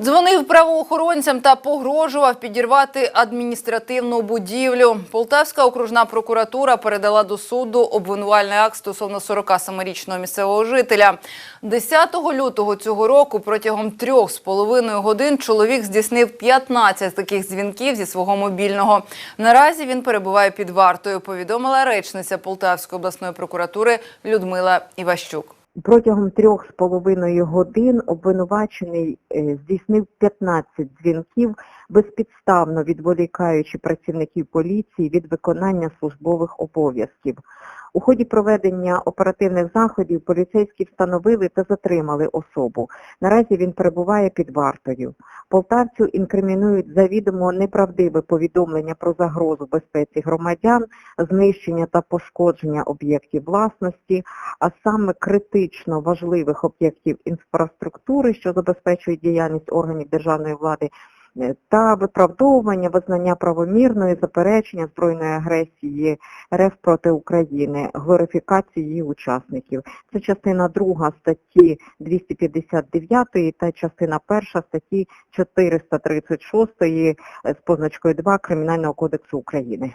Дзвонив правоохоронцям та погрожував підірвати адміністративну будівлю. Полтавська окружна прокуратура передала до суду обвинувальний акт стосовно 47-річного місцевого жителя. 10 лютого цього року протягом трьох з половиною годин чоловік здійснив 15 таких дзвінків зі свого мобільного. Наразі він перебуває під вартою, повідомила речниця Полтавської обласної прокуратури Людмила Іващук. Протягом трьох з половиною годин обвинувачений е, здійснив 15 дзвінків, безпідставно відволікаючи працівників поліції від виконання службових обов'язків. У ході проведення оперативних заходів поліцейські встановили та затримали особу. Наразі він перебуває під вартою. Полтавцю інкримінують завідомо неправдиве повідомлення про загрозу безпеці громадян, знищення та пошкодження об'єктів власності, а саме критично важливих об'єктів інфраструктури, що забезпечують діяльність органів державної влади, та виправдовування визнання правомірної заперечення збройної агресії РФ проти України, глорифікації її учасників. Це частина 2 статті 259 та частина 1 статті 436 з позначкою 2 Кримінального кодексу України.